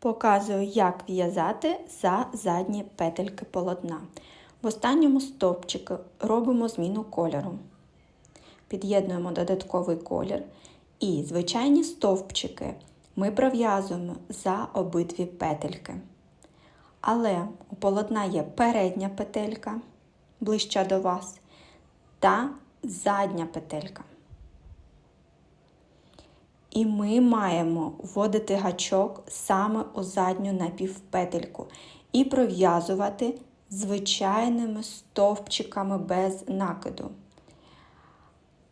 Показую, як в'язати за задні петельки полотна. В останньому стовпчику робимо зміну кольору. Під'єднуємо додатковий колір і звичайні стовпчики ми пров'язуємо за обидві петельки. Але у полотна є передня петелька ближча до вас та задня петелька. І ми маємо вводити гачок саме у задню напівпетельку і пров'язувати звичайними стовпчиками без накиду.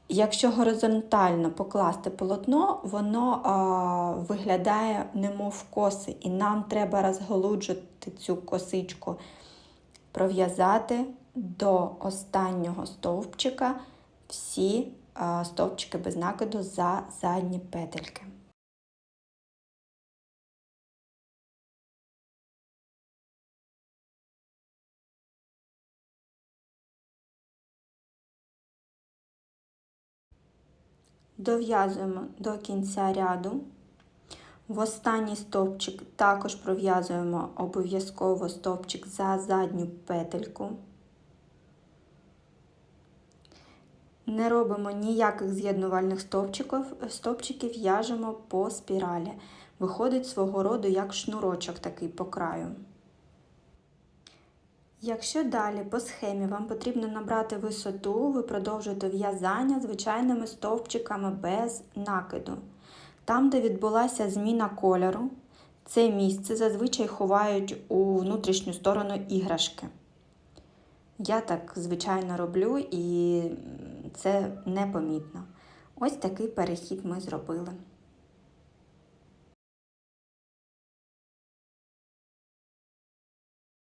Якщо горизонтально покласти полотно, воно а, виглядає немов коси, і нам треба розголуджувати цю косичку, пров'язати до останнього стовпчика всі стовпчики без накиду за задні петельки. Дов'язуємо до кінця ряду. В останній стовпчик також пров'язуємо обов'язково стовпчик за задню петельку. Не робимо ніяких з'єднувальних стовпчиків, стовпчиків в'яжемо по спіралі. Виходить свого роду як шнурочок такий по краю. Якщо далі по схемі вам потрібно набрати висоту, ви продовжуєте в'язання звичайними стовпчиками без накиду. Там, де відбулася зміна кольору, це місце зазвичай ховають у внутрішню сторону іграшки. Я так звичайно роблю і це непомітно. Ось такий перехід ми зробили.